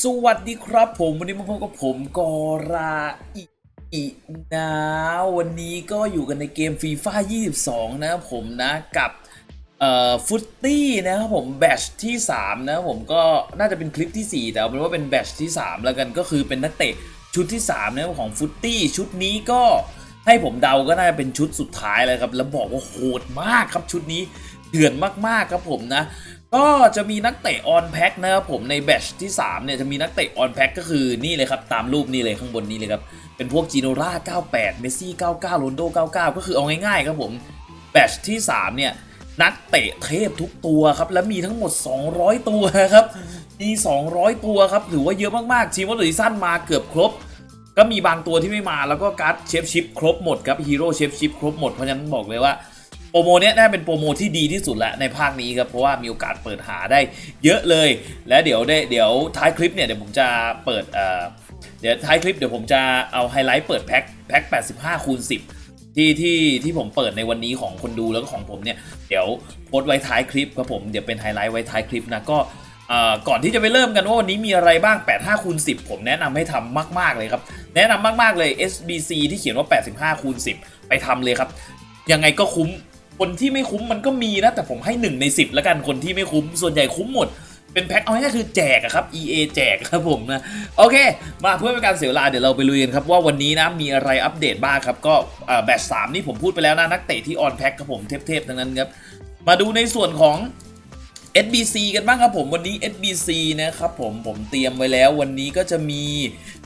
สวัสดีครับผมวันนี้มาพบกับผมกอราอิอินะวันนี้ก็อยู่กันในเกมฟีฟ่า22 นะผมนะกับเอ่อฟุตตี้นะครับผมแบชที่ 3 นะผมก็น่าจะเป็นคลิปที่ 4 แต่เอาเป็นว่าเป็นแบชที่ 3 แล้วกันก็คือเป็นนักเตะชุดที่ 3 นะของฟุตตี้ชุดนี้ก็ให้ผมเดาก็น่าจะเป็นชุดสุดท้ายเลยครับ แล้วบอกว่าโหดมากครับชุดนี้เถื่อนมากๆครับผมนะ ก็จะมีนักเตะออนแพ็คนะครับผมในแบชที่3เนี่ยจะมีนักเตะออนแพ็คก็คือนี่เลยครับ ตามรูปนี่เลยข้างบนนี้เลยครับ เป็นพวกจีโนรา98 เมสซี่ 99โรนโด 99 ก็คือเอาง่ายๆครับผมแบชที่ 3 เนี่ย นักเตะเทพทุกตัวครับ และมีทั้งหมด 200 ตัวครับ มี 200 ตัวครับถือว่าเยอะมากๆทีมวัตถุดิสั้นมาเกือบครบ ก็มีบางตัวที่ไม่มาแล้วก็การ์ดเชฟชิปครบหมดครับฮีโร่เชฟชิปครบหมดเพราะฉะนั้นบอกเลยว่า โปรโมเนี้ยน่าเป็นโปรโมที่ดีที่สุดแล้วในภาคนี้ครับเพราะว่ามีโอกาสเปิดหาได้เยอะเลย และเดี๋ยวได้เดี๋ยวท้ายคลิปเนี่ยเดี๋ยวผมจะเปิดเอ่อเดี๋ยวท้ายคลิปเดี๋ยวผมจะเอาไฮไลท์เปิดแพ็คแพ็ค85คูณ10ที่ที่ที่ผมเปิดในวันนี้ของคนดูแล้วก็ของผมเนี่ยเดี๋ยวโพสไว้ท้ายคลิปครับผมเดี๋ยวเป็นไฮไลท์ไว้ท้ายคลิปนะก็เอ่อก่อนที่จะไปเริ่มกันว่าวันนี้มีอะไรบ้าง 85คูณ10 ผมแนะนำให้ทำมาก ๆเลยครับ แนะนำมาก ๆเลย SBC ที่เขียนว่า 85คูณ10 ไปทำเลยครับ ยังไงก็คุ้ม คนที่ไม่คุ้มมันก็มีนะ แต่ผมให้ 1 ใน 10 แล้วกันคนที่ไม่คุ้มส่วนใหญ่คุ้มหมด เป็นแพ็คเอาง่ายๆคือแจกอะครับ EA แจกครับผมนะ โอเค มาเพื่อเป็นการเสียเวลาเดี๋ยวเราไปลุยกันครับ ว่าวันนี้นะมีอะไรอัปเดตบ้างครับ ก็แบตสามนี่ผมพูดไปแล้วนะ นักเตะที่ออนแพ็คครับผมเทพๆทั้งนั้นครับมาดูในส่วนของ SBC กันบ้างครับผมวันนี้ SBC นะครับผมผมเตรียมไว้แล้ววันนี้ก็จะมี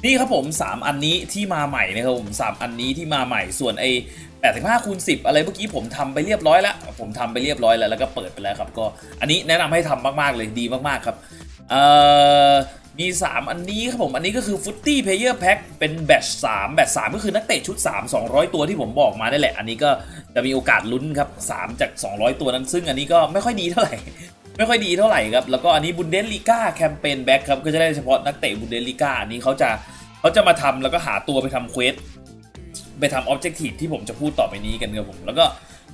นี่ครับผม 3 อันนี้ที่มาใหม่นะครับผม 3 อันนี้ที่มาใหม่ส่วนไอ85คูณ10 อะไรเมื่อกี้ผมทำไปเรียบร้อยแล้ว ผมทำไปเรียบร้อยแล้วแล้วก็เปิดไปแล้วครับ ก็อันนี้แนะนำให้ทำมากๆเลยดีมากๆครับเอ่อมี 3 อันนี้ครับผม อันนี้ก็คือ Footy Player Pack เป็นแบต3แบต3ก็คือนักเตะชุด 3 200 ตัวที่ผมบอกมาได้แหละ อันนี้ก็จะมีโอกาสลุ้นครับ 3 จาก 200 ตัวนั้น ซึ่งอันนี้ก็ไม่ค่อยดีเท่าไหร่ ไม่ค่อยดีเท่าไหร่ครับ แล้วก็อันนี้บุนเดสลีกาแคมเปญแบ็กครับ ก็จะได้เฉพาะนักเตะบุนเดสลีกาอันนี้เขาจะเขาจะมาทำแล้วก็หาตัวไปทำเควส ไปทำออบเจกตีฟที่ผมจะพูดต่อไปนี้กันครับผม แล้วก็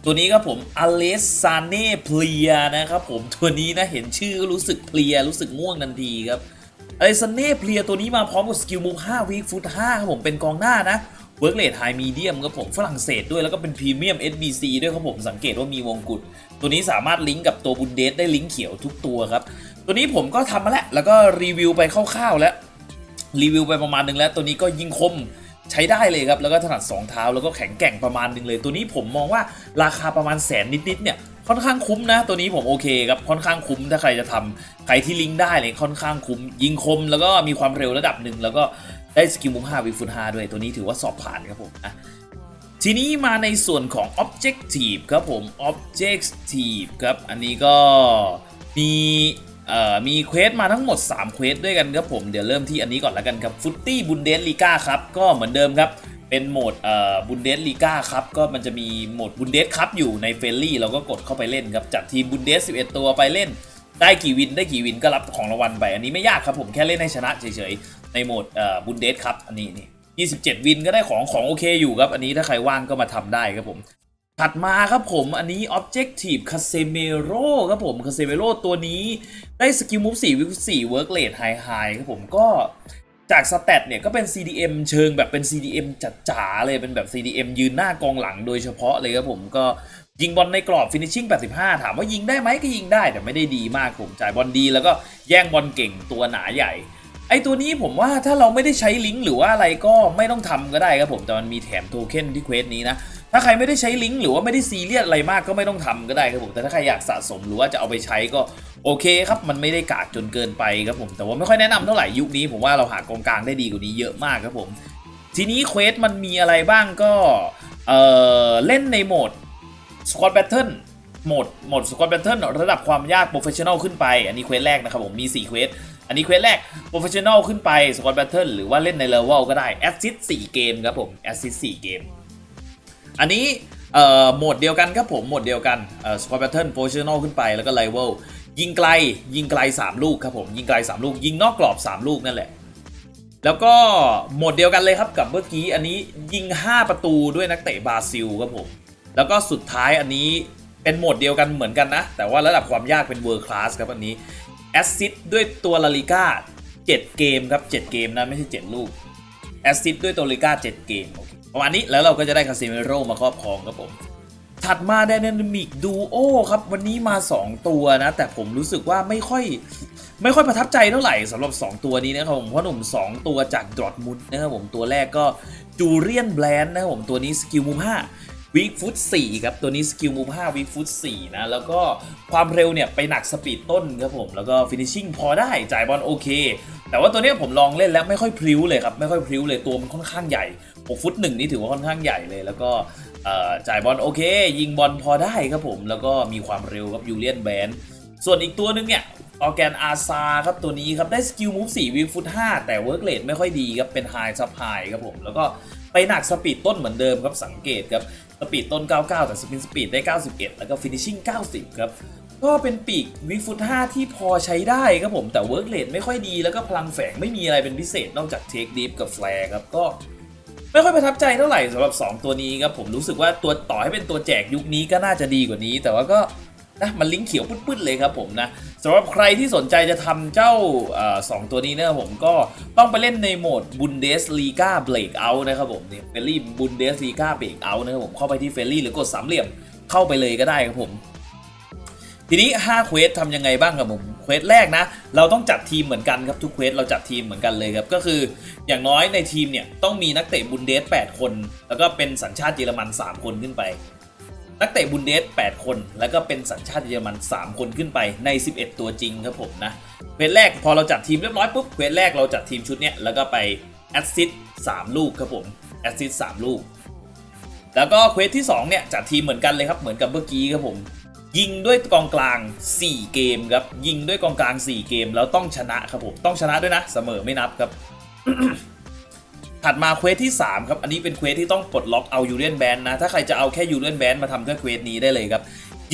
ตัวนี้ครับผมอเลสซานเน่เพลียนะครับผมตัวนี้นะเห็นชื่อก็รู้สึกเพลียรู้สึกง่วงทันทีครับอเลสซานเน่เพลียตัวนี้มาพร้อมกับสกิลมุก5วีคฟุต5ครับผมเป็นกองหน้านะเวิร์กเลดไฮมีเดียมครับผมฝรั่งเศสด้วยแล้วก็เป็นพรีเมียม SBC ด้วยครับผมสังเกตว่ามีวงกุฎตัวนี้สามารถลิงก์กับตัวบุนเดสได้ลิงก์เขียวทุกตัวครับ ตัวนี้ผมก็ทำมาแล้วแล้วก็รีวิวไปคร่าวๆแล้วรีวิวไปประมาณหนึงแล้วตัวนี้ก็ยิงคม ใช้ได้เลยครับ แล้วก็ถนัด 2 เท้าแล้วก็แข็งแกร่งประมาณนึงเลย ตัวนี้ผมมองว่าราคาประมาณแสนนิดๆเนี่ยค่อนข้างคุ้มนะ ตัวนี้ผมโอเคครับค่อนข้างคุ้มถ้าใครจะทำใครที่ลิงก์ได้เลยค่อนข้างคุ้มยิงคม แล้วก็มีความเร็วระดับหนึ่งแล้วก็ได้สกิลมุม5วิฟุต5ด้วยตัวนี้ถือว่าสอบผ่านครับผมอะทีนี้มาในส่วนของ objective ครับผม objective ครับ อันนี้ก็มี มีเควสมาทั้งหมด 3 เควสด้วยกันครับผมเดี๋ยวเริ่มที่อันนี้ก่อนแล้วกันครับฟุตตี้บุนเดสลีกาครับก็เหมือนเดิมครับเป็นโหมดเอ่อบุนเดสลีกาครับก็มันจะมีโหมดบุนเดสครับอยู่ในเฟรนลี่เราก็กดเข้าไปเล่นครับจัดทีมบุนเดส11 ตัวไปเล่น ได้กี่วินได้กี่วินก็รับของรางวัลไป อันนี้ไม่ยากครับผมแค่เล่นให้ชนะเฉยๆในโหมดเอ่อบุนเดสครับอันนี้นี่27 วินก็ได้ของของโอเคอยู่ครับอันนี้ถ้าใครว่างก็มาทำได้ครับผม ถัดมาครับผมอันนี้ Objective Casemiro ครับผม Casemiro ตัวนี้ได้สกิลมูฟ4วิว4 Work Rate High High ครับผมก็จากสแตทเนี่ยก็เป็น CDM เชิงแบบเป็น CDM จัดจ๋าเลยเป็นแบบ CDM ยืนหน้ากองหลังโดยเฉพาะเลยครับผมก็ยิงบอลในกรอบ Finishing 85 ถามว่ายิงได้ไหมก็ยิงได้แต่ไม่ได้ดีมากผมจ่ายบอลดีแล้วก็แย่งบอลเก่งตัวหนาใหญ่ ไอตัวนี้ผมว่าถ้าเราไม่ได้ใช้ลิงก์หรือว่าอะไรก็ไม่ต้องทำก็ได้ครับผมแต่มันมีแถมโทเค็นที่เควสนี้นะถ้าใครไม่ได้ใช้ลิงก์หรือว่าไม่ได้ซีเรียสอะไรมากก็ไม่ต้องทำก็ได้ครับผมแต่ถ้าใครอยากสะสมหรือว่าจะเอาไปใช้ก็โอเคครับมันไม่ได้กากจนเกินไปครับผมแต่ว่าไม่ค่อยแนะนำเท่าไหร่ยุคนี้ผมว่าเราหากองกลางได้ดีกว่านี้เยอะมากครับผมทีนี้เควสมันมีอะไรบ้างก็เออเล่นในโหมด Squad Battle โหมดโหมด Squad Battle ระดับความยาก Professional ขึ้นไป อันนี้เควสแรกนะครับผมมี 4 เควส อันนี้เควสแรก Professional ขึ้นไป Squad Battle หรือว่าเล่นในเลเวลก็ได้ Assist 4 เกมครับผม Assist 4 เกม อันนี้เอ่อโหมดเดียวกันครับผมโหมดเดียวกันเอ่อ Squad Battle Professional ขึ้นไปแล้วก็ Level ยิงไกลยิงไกล 3 ลูกครับผมยิงไกล 3 ลูก ยิงนอกกรอบ 3 ลูกนั่นแหละ แล้วก็โหมดเดียวกันเลยครับกับเมื่อกี้อันนี้ยิง 5 ประตูด้วยนักเตะบราซิลครับผม แล้วก็สุดท้ายอันนี้เป็นโหมดเดียวกันเหมือนกันนะ แต่ว่าระดับความยากเป็น World Class ครับอันนี้ แอสซิดด้วยตัวลาลิก้า7 เกมครับ 7 เกมนะไม่ใช่ 7 ลูกแอสซิดด้วยตัวลาลิก้า7 เกมโอเคประมาณนี้แล้วเราก็จะได้คาซิเมโร่มาครอบครองครับผม ถัดมา Dynamic Duo ครับ วันนี้มา 2 ตัวนะ แต่ผมรู้สึกว่าไม่ค่อย ไม่ค่อยประทับใจเท่าไหร่สำหรับ 2 ตัวนี้นะครับผมเพราะหนุ่ม 2 ตัวจากดร์ทมุนด์นะครับผมตัวแรกก็จูเรียนแบลนนะครับผมตัวนี้สกิลมูฟ5 วิกฟุต4ครับ ตัวนี้สกิลมูฟ5วิกฟุต4นะ แล้วก็ความเร็วเนี่ย ไปหนักสปีดต้นครับผม แล้วก็ฟินิชชิ่งพอได้ จ่ายบอลโอเค แต่ว่าตัวนี้ผมลองเล่นแล้วไม่ค่อยพริ้วเลยครับ ไม่ค่อยพริ้วเลยตัวมันค่อนข้างใหญ่6ฟุต1นี่ถือว่าค่อนข้างใหญ่เลย แล้วก็จ่ายบอลโอเค ยิงบอลพอได้ครับผม แล้วก็มีความเร็วครับยูเลียนแบนส่วนอีกตัวหนึงเนี่ยออแกนอาซาครับตัวนี้ครับ ได้สกิลมูฟ4วิฟุต5แต่เวิร์กเลทไม่ค่อยดีครับ เป็นไฮซับไฮครับผม แล้วก็ไปหนักสปีดต้นเหมือนเดิมครับสังเกตครับ สปีดต้น 99 แต่สปินสปีดได้ 91 แล้วก็ฟินิชชิ่ง 90 ครับ ก็เป็นปีกวิฟุต5ที่พอใช้ได้ครับผม แต่เวิร์กเลดไม่ค่อยดี แล้วก็พลังแฝงไม่มีอะไรเป็นพิเศษนอกจากเทคดิฟกับแฟร์ครับ ก็ไม่ค่อยประทับใจเท่าไหร่สำหรับ 2 ตัวนี้ครับผมรู้สึกว่าตัวต่อให้เป็นตัวแจกยุคนี้ก็น่าจะดีกว่านี้ แต่ว่าก็ นะมันลิงก์เขียวปื้ดๆเลยครับผมนะสำหรับใครที่สนใจจะทำเจ้าอสองตัวนี้นะครับผมก็ต้องไปเล่นในโหมด Bundesliga Breakout นะครับผมเนี่ยเฟลลี่ Bundesliga Breakout นะครับผมเข้าไปที่เฟลลี่หรือกดสามเหลี่ยมเข้าไปเลยก็ได้ครับผมทีนี้5เควสทำยังไงบ้างครับผมเควสแรกนะ เราต้องจัดทีมเหมือนกันครับทุกเควสเราจัดทีมเหมือนกันเลยครับ ก็คืออย่างน้อยในทีมเนี่ยต้องมีนักเตะบุนเดส8 คน แล้วก็เป็นสัญชาติเยอรมัน 3 คนขึ้นไป นักเตะบุนเดส 8 คน แล้วก็เป็นสัญชาติเยอรมัน 3 คนขึ้นไปใน 11 ตัวจริงครับผมนะเควสแรกพอเราจัดทีมเรียบร้อยปุ๊บเควสแรกเราจัดทีมชุดเนี้ยแล้วก็ไปแอสซิส3ลูกครับผมแอสซิส3ลูก แล้วก็เควสที่2เนี่ยจัดทีมเหมือนกันเลยครับเหมือนกับเมื่อกี้ครับผมยิงด้วยกองกลาง 4 เกมครับยิงด้วยกองกลาง 4 เกมแล้วต้องชนะครับผมต้องชนะด้วยนะ เสมอไม่นับครับ ถัดมาเควสที่ 3 ครับ อันนี้เป็นเควสที่ต้องปลดล็อกเอายูเรียนแบนนะ ถ้าใครจะเอาแค่ยูเรียนแบนมาทำแค่เควสนี้ได้เลยครับ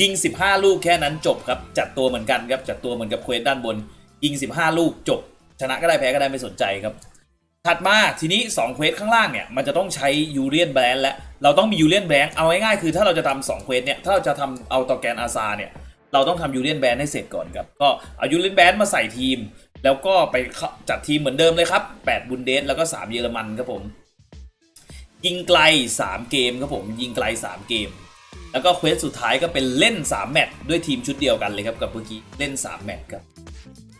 ยิง 15 ลูกแค่นั้นจบครับ จัดตัวเหมือนกันครับ จัดตัวเหมือนกับเควสด้านบน ยิง 15 ลูกจบ ชนะก็ได้แพ้ก็ได้ไม่สนใจครับ ถัดมาทีนี้2เควสข้างล่างเนี่ยมันจะต้องใช้ยูเรียนแบนและเราต้องมียูเรียนแบนเอาง่ายๆคือถ้าเราจะทำสองเควสเนี่ยถ้าเราจะทำเอาตอแกนอาซาเนี่ยเราต้องทำยูเรียนแบนให้เสร็จก่อนครับก็เอายูเรียนแบนมาใส่ทีม แล้วก็ไปจัดทีมเหมือนเดิมเลยครับ 8 บุนเดสแล้วก็ 3 เยอรมันครับผม ยิงไกล 3 เกมครับผม ยิงไกล 3 เกม แล้วก็เควสสุดท้ายก็เป็นเล่น 3 แมตช์ด้วยทีมชุดเดียวกันเลยครับกับเมื่อกี้เล่น 3 แมตช์ครับ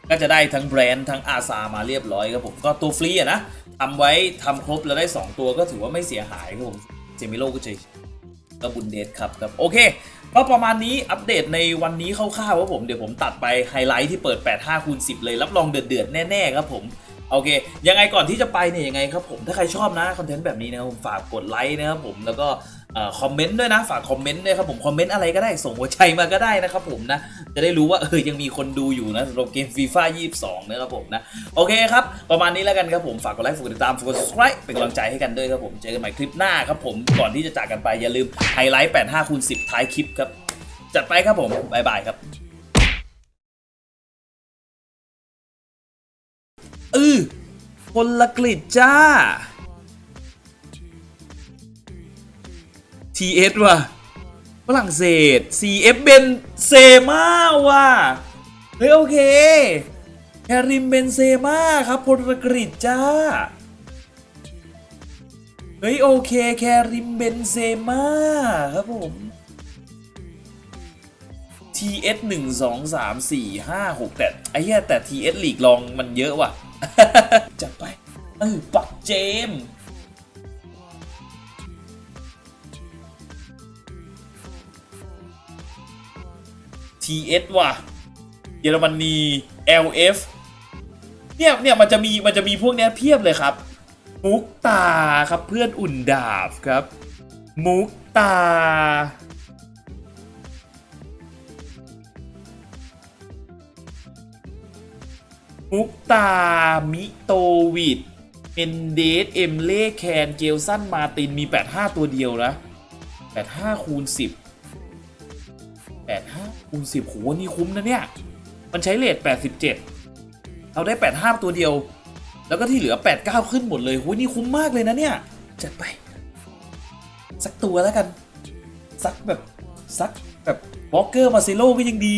ก็จะได้ทั้งแบรนด์ทั้งอาซามาเรียบร้อยครับผม ก็ตัวฟรีอะนะทำไว้ทำครบแล้วได้ 2 ตัวก็ถือว่าไม่เสียหายครับผม เจมิโลก็เฉยก็บุนเดสครับครับโอเค ก็ประมาณนี้อัปเดตในวันนี้คร่าวๆครับผมเดี๋ยวผมตัดไปไฮไลท์ที่เปิด 8 5คูณ10 เลย รับรองเดือดๆแน่ๆครับผมโอเค ยังไงก่อนที่จะไปเนี่ยยังไงครับผมถ้าใครชอบนะคอนเทนต์แบบนี้นะครับผมฝากกดไลค์นะครับผมแล้วก็ คอมเมนต์ด้วยนะฝากคอมเมนต์ด้วยครับผมคอมเมนต์อะไรก็ได้ส่งหัวใจมาก็ได้นะครับผมนะจะได้รู้ว่าเออยังมีคนดูอยู่นะสำหรับเกมฟีฟ่า22นะครับผมนะโอเคครับประมาณนี้แล้วกันครับผมฝากกดไลค์ฝากกดติดตามฝากกด subscribe เป็นกำลังใจให้กันด้วยครับผมเจอกันใหม่คลิปหน้าครับผมก่อนที่จะจากกันไปอย่าลืมไฮไลท์85คูณ10ท้ายคลิปครับจัดไปครับผมบ๊ายบายครับเออคนละกฤษจ้า TS ว่ะฝรั่งเศส CF เบนเซมาว่ะเฮ้ยโอเคแคริมเบนเซมาครับพลกฤษจ้า เฮ้ยโอเคแคริมเบนเซมาครับผม TS 1 2 3 4 5 6แต่ไอ้เหี้ยแต่ TS ลีกลองมันเยอะว่ะ จัดไป เออปักเจม ส์ TS ว่ะ เยอรมนี LF เนี่ยเนี่ยมันจะมีมันจะมีพวกเนี้ยเพียบเลยครับ มุกตาครับเพื่อนอุ่นดาบครับ มุกตา มุกตา มิโตวิดเมนเดสเอมเล่แคน เกลสัน มาติน มี 85 ตัวเดียวนะ85คูณ10 คูณ10โหนี่คุ้มนะเนี่ย มันใช้เลท87 เราได้ 85 ตัวเดียว แล้วก็ที่เหลือ 89 ขึ้นหมดเลยโหนี่คุ้มมากเลยนะเนี่ย จัดไป สักตัวแล้วกัน สักแบบสักแบบวอลเกอร์มาเซโลก็ยังดี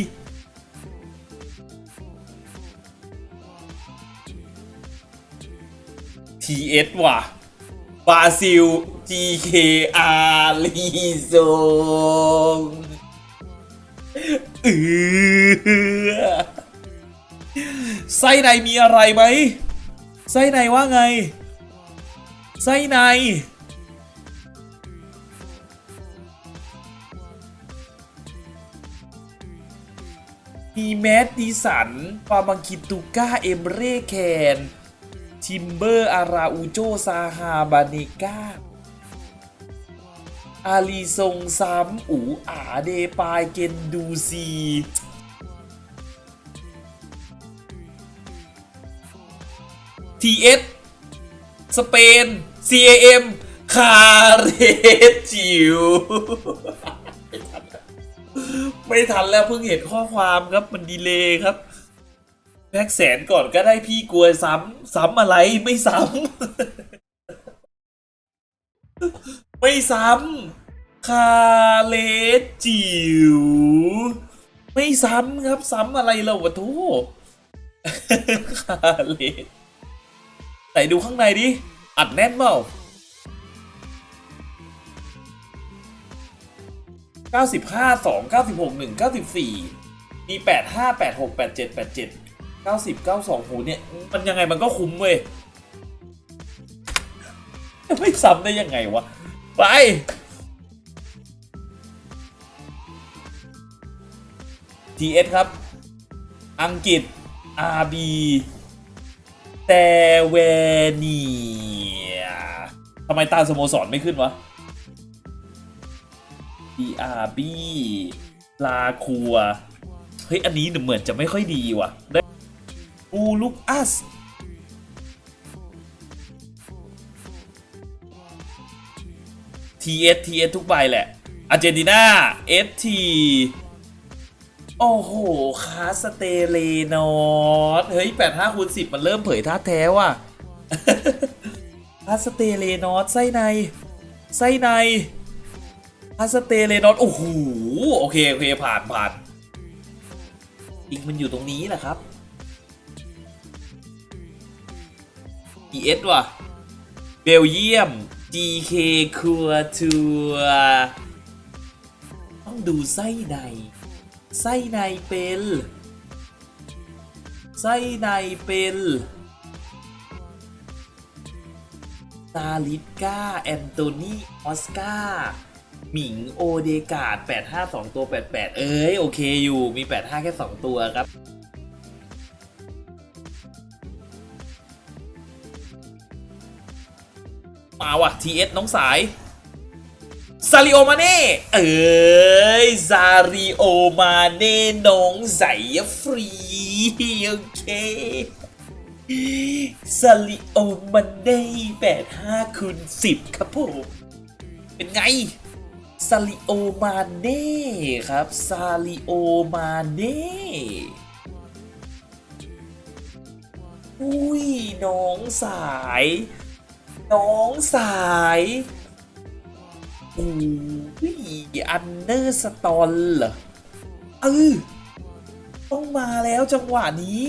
TS ว่ะบราซิล GKR ลีซง เออไส้ในมีอะไรไหมไส้ในว่าไง ไส้ใน มีแมดดิสันปาบังคิตุก้า เอมเร่แคน ทิมเบอร์ อาราอูโจ ซาฮา บาเนกา อาลีซงซัมอูอาเดปายเกนดูซีทีเอสสเปน CAM คาเรจิวไม่ทันแล้วเพิ่งเห็นข้อความครับมันดีเลยครับแพ็กแสนก่อนก็ได้พี่กลัวซ้ำซ้ำอะไรไม่ซ้ำ ไม่ซ้ำคาเลจิ๋วไม่ซ้ำครับซ้ำอะไรเราวะทูคาเลไหนดูข้างในดิ อัดแน่นเปล่า95 2 96 1 94มี85 86 87 87 90 92โหเนี่ย มันยังไงมันก็คุ้มเว้ย ไม่ซ้ำได้ยังไงวะ ไป TS ครับ อังกฤษ RB แต่เวเนียทำไมตาสโมสรไม่ขึ้นวะ DRB ลาคัว เฮ้ย อันนี้เหมือนจะไม่ค่อยดีว่ะ ได้อูลุกอัส TS TS ทุกใบแหละอาร์เจนตินา ST โอ้โห คาสเตเลนอสเฮ้ย85คูณ10มันเริ่มเผยท่าแท้ว่ะคาสเตเลนอสไส้ใน ไส้ในคาสเตเลนอสโอ้โห โอเค โอเค ผ่านผ่านอีกมันอยู่ตรงนี้แหละครับ ES ว่ะ เบลเยียม GK ครัวทัวต้องดูไส้ใน ไส้ในเป็น ไส้ในเป็นซาลิสกาแอนโตนีออสการ์หมิงโอเดกาด85 2 ตัว 88 เอ้ย โอเคอยู่มี 85 แค่ 2 ตัวครับ ว่ะ TS น้องสายซาริโอมาเน่ เอ้ยซาริโอมาเน่น้องใสฟรี โอเคซาริโอมาเน่แปดห้าคูณสิบครับผม เป็นไงซาริโอมาเน่ครับซาริโอมาเน่อุ้ย น้องสาย น้องสายอุ้ยอันเดอร์สตอนเหรอเออต้องมาแล้วจังหวะนี้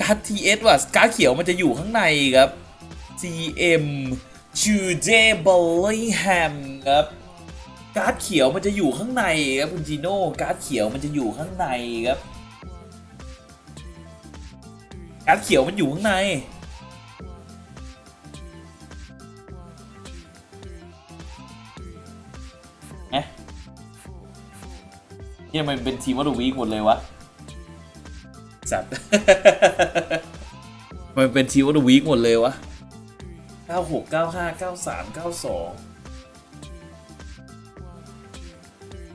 การ์ด TS ว่ะการ์ดเขียวมันจะอยู่ข้างในครับ CM ชูเจเบลลิงแฮมครับ การ์ดเขียวมันจะอยู่ข้างในครับคุณจีโน่การ์ดเขียวมันจะอยู่ข้างในครับ การ์ดเขียวมันอยู่ข้างใน เอ๊ะเนี่ยมันเป็นทีมวัตถุวีคหมดเลยวะ สัตว์ มันเป็นทีมวัตถุวีคหมดเลยวะ96 95 93 92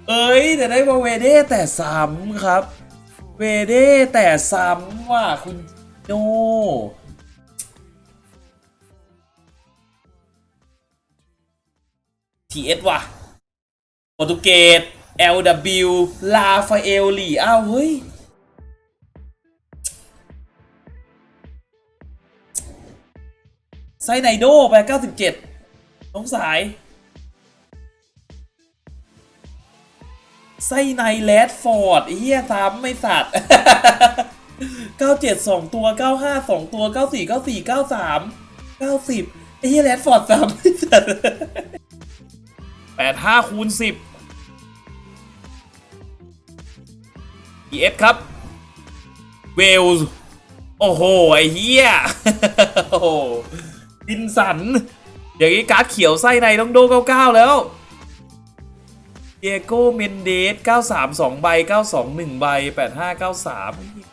เอ้ยแต่ได้มาเวเด้แต่ซ้ำครับ เวเด้แต่ซ้ำว่ะคุณ โนทีเอสว่ะโปรตุเกส LW ลาฟาเอลลีอ้าว เฮ้ย ไซไนโดไป 97 น้องสายไส้ในแรดฟอร์ดเฮียซ้ำไม่สัตว์ 97 2 ตัว 95 2 ตัว 94 94 93 90ไอ้เฮียแรดฟอร์ดซ้ำไม่สัตว์85คูณ10 EF ครับ เวลส์ โอ้โห ไอ้เฮียโอ้โหดินสัน อย่างนี้การ์ดเขียวไส้ในต้องโด99 แล้วเดียโก้เมนเดส 93 2 ใบ 92 1 ใบ 85 93